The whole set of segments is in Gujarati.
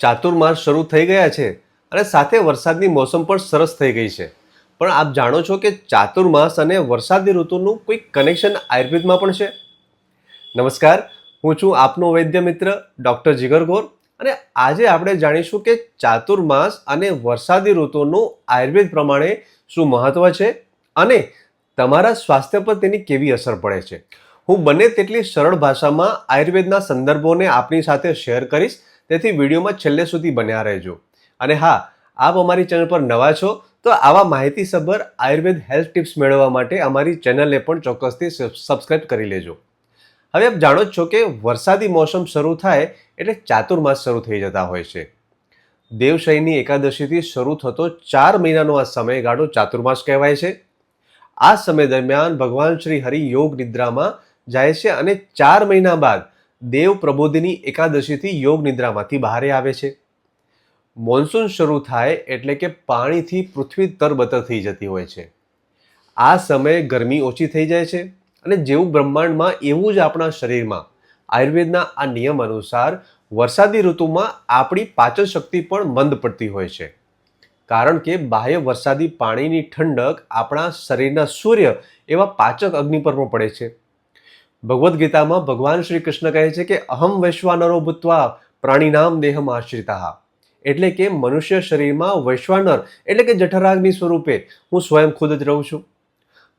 ચાતુર્માસ શરૂ થઈ ગયા છે અને સાથે વરસાદની મોસમ પણ સરસ થઈ ગઈ છે. પણ આપ જાણો છો કે ચાતુર્માસ અને વરસાદની ઋતુનું કોઈ કનેક્શન આયુર્વેદમાં પણ છે? નમસ્કાર, હું છું આપનો વૈદ્ય મિત્ર ડૉક્ટર જીગર ગોર અને આજે આપણે જાણીશું કે ચાતુર્માસ અને વરસાદી ઋતુનું આયુર્વેદ પ્રમાણે શું મહત્વ છે અને તમારા સ્વાસ્થ્ય પર તેની કેવી અસર પડે છે. હું બને તેટલી સરળ ભાષામાં આયુર્વેદના સંદર્ભોને આપની સાથે શેર કરીશ તેથી વિડીયોમાં છેલ્લે સુધી બન્યા રહેજો. અને હા, આપ અમારી ચેનલ પર નવા છો, તો આવા માહિતીસભર આયુર્વેદ હેલ્થ ટિપ્સ મેળવવા માટે અમારી ચેનલને પણ ચોક્કસથી સબસ્ક્રાઇબ કરી લેજો. હવે આપ જાણો જ છો કે વરસાદી મોસમ શરૂ થાય એટલે ચાતુર્માસ શરૂ થઈ જતા હોય છે. દેવશયની એકાદશીથી શરૂ થતો ચાર મહિનાનો આ સમયગાળો ચાતુર્માસ કહેવાય છે. આ સમય દરમિયાન ભગવાન શ્રી હરિ યોગ નિદ્રામાં જાય છે અને ચાર મહિના બાદ દેવ પ્રબોધિની એકાદશીથી યોગ નિદ્રામાંથી બહાર આવે છે. મોન્સૂન શરૂ થાય એટલે કે પાણીથી પૃથ્વી તરબતર થઈ જતી હોય છે. આ સમયે ગરમી ઓછી થઈ જાય છે અને જેવું બ્રહ્માંડમાં એવું જ આપણા શરીરમાં, આયુર્વેદના આ નિયમ અનુસાર વરસાદી ઋતુમાં આપણી પાચન શક્તિ પણ મંદ પડતી હોય છે. કારણ કે બાહ્ય વરસાદી પાણીની ઠંડક આપણા શરીરના સૂર્ય એવા પાચક અગ્નિ પર પણ પડે છે. ભગવદ્ ગીતામાં ભગવાન શ્રી કૃષ્ણ કહે છે કે, અહમ વૈશ્વાનરો ભૂતવા પ્રાણીનામ દેહમ આશ્રિતા. એટલે કે મનુષ્ય શરીરમાં વૈશ્વાનર એટલે કે જઠરાગ્નિ સ્વરૂપે હું સ્વયં ખુદ જ રહું છું.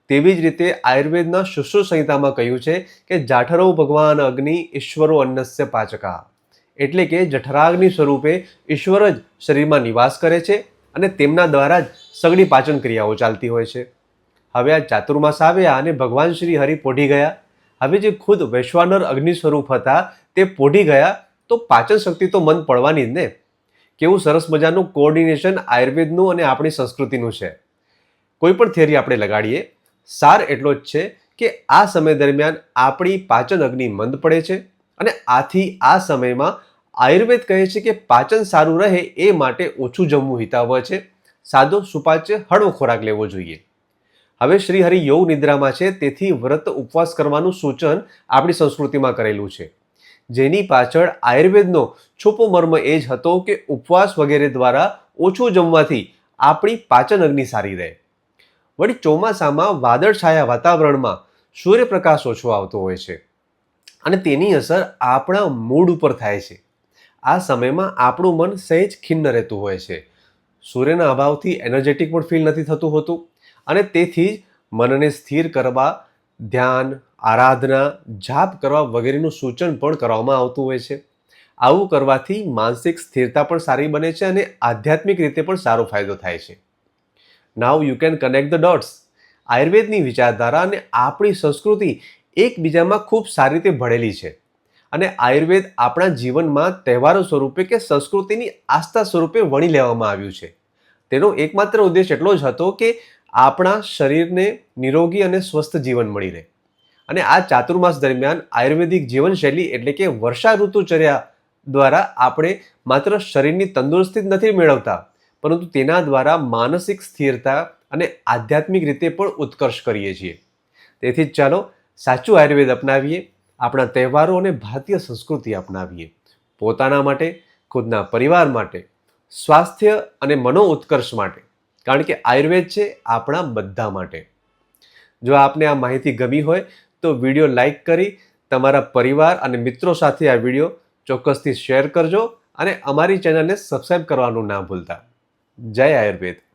તેવી જ રીતે આયુર્વેદના શુશ્રુ સંહિતામાં કહ્યું છે કે, જાઠરો ભગવાન અગ્નિ ઈશ્વરો અન્નસ્ય પાચકા. એટલે કે જઠરાગ્નિ સ્વરૂપે ઈશ્વર જ શરીરમાં નિવાસ કરે છે અને તેમના દ્વારા જ સગળી પાચન ક્રિયાઓ ચાલતી હોય છે. હવે આ ચાતુર્માસ આવ્યા અને ભગવાન શ્રી હરિ પોઢી ગયા. હવે જે ખુદ વૈશ્વાનર અગ્નિ સ્વરૂપ હતા, તે પોઢી ગયા, તો પાચન શક્તિ તો મન પડવાની જ ને. કેવું સરસ મજાનું કોઓર્ડિનેશન આયુર્વેદનું અને આપણી સંસ્કૃતિનું છે. કોઈ પણ થિયરી આપણે લગાડીએ, સાર એટલો જ છે કે આ સમય દરમિયાન આપણી પાચન અગ્નિ મંદ પડે છે અને આથી આ સમયમાં આયુર્વેદ કહે છે કે પાચન સારું રહે એ માટે ઓછું જમવું હિતાવહ છે. સાદો સુપાચ્ય હળવો ખોરાક લેવો જોઈએ. હવે શ્રી હરિ યોગ નિદ્રામાં છે, તેથી વ્રત ઉપવાસ કરવાનું સૂચન આપણી સંસ્કૃતિમાં કરેલું છે. જેની પાછળ આયુર્વેદનો છુપો મર્મ એ જ હતો કે ઉપવાસ વગેરે દ્વારા ઓછું જમવાથી આપણી પાચન અગ્નિ સારી રહે. વળી ચોમાસામાં વાદળછાયા વાતાવરણમાં સૂર્યપ્રકાશ ઓછો આવતો હોય છે અને તેની અસર આપણા મૂડ ઉપર થાય છે. આ સમયમાં આપણું મન સહેજ ખિન્ન રહેતું હોય છે. સૂર્યના અભાવથી એનર્જેટિક પણ ફીલ નથી થતું હોતું. અને તેથી જ મનને સ્થિર કરવા, ધ્યાન, આરાધના, જાપ કરવા વગેરેનું સૂચન પણ કરવામાં આવતું હોય છે. આવું કરવાથી માનસિક સ્થિરતા પણ સારી બને છે અને આધ્યાત્મિક રીતે પણ સારો ફાયદો થાય છે. Now you can connect the dots આયુર્વેદની વિચારધારા અને આપણી સંસ્કૃતિ એકબીજામાં ખૂબ સારી રીતે ભળેલી છે. અને આયુર્વેદ આપણા જીવનમાં તહેવારો સ્વરૂપે કે સંસ્કૃતિની આસ્થા સ્વરૂપે વણી લેવામાં આવ્યું છે. તેનો એકમાત્ર ઉદ્દેશ એટલો જ હતો કે આપણા શરીરને નિરોગી અને સ્વસ્થ જીવન મળી રહે. અને આ ચાતુર્માસ દરમિયાન આયુર્વેદિક જીવનશૈલી એટલે કે વર્ષા ઋતુચર્યા દ્વારા આપણે માત્ર શરીરની તંદુરસ્તી નથી મેળવતા, પરંતુ તેના દ્વારા માનસિક સ્થિરતા અને આધ્યાત્મિક રીતે પણ ઉત્કર્ષ કરીએ છીએ. તેથી ચાલો સાચું આયુર્વેદ અપનાવીએ, આપણા તહેવારો અને ભારતીય સંસ્કૃતિ અપનાવીએ. પોતાના માટે, ખુદના પરિવાર માટે, સ્વાસ્થ્ય અને મનો ઉત્કર્ષ માટે. કારણ કે આયુર્વેદ છે આપણા બધા માટે. જો આપને આ માહિતી ગમી હોય તો વીડિયો લાઈક કરી તમારા પરિવાર અને મિત્રો સાથે આ વીડિયો ચોક્કસથી શેર કરજો અને અમારી ચેનલને સબસ્ક્રાઈબ કરવાનું ના ભૂલતા. જય આયુર્વેદ.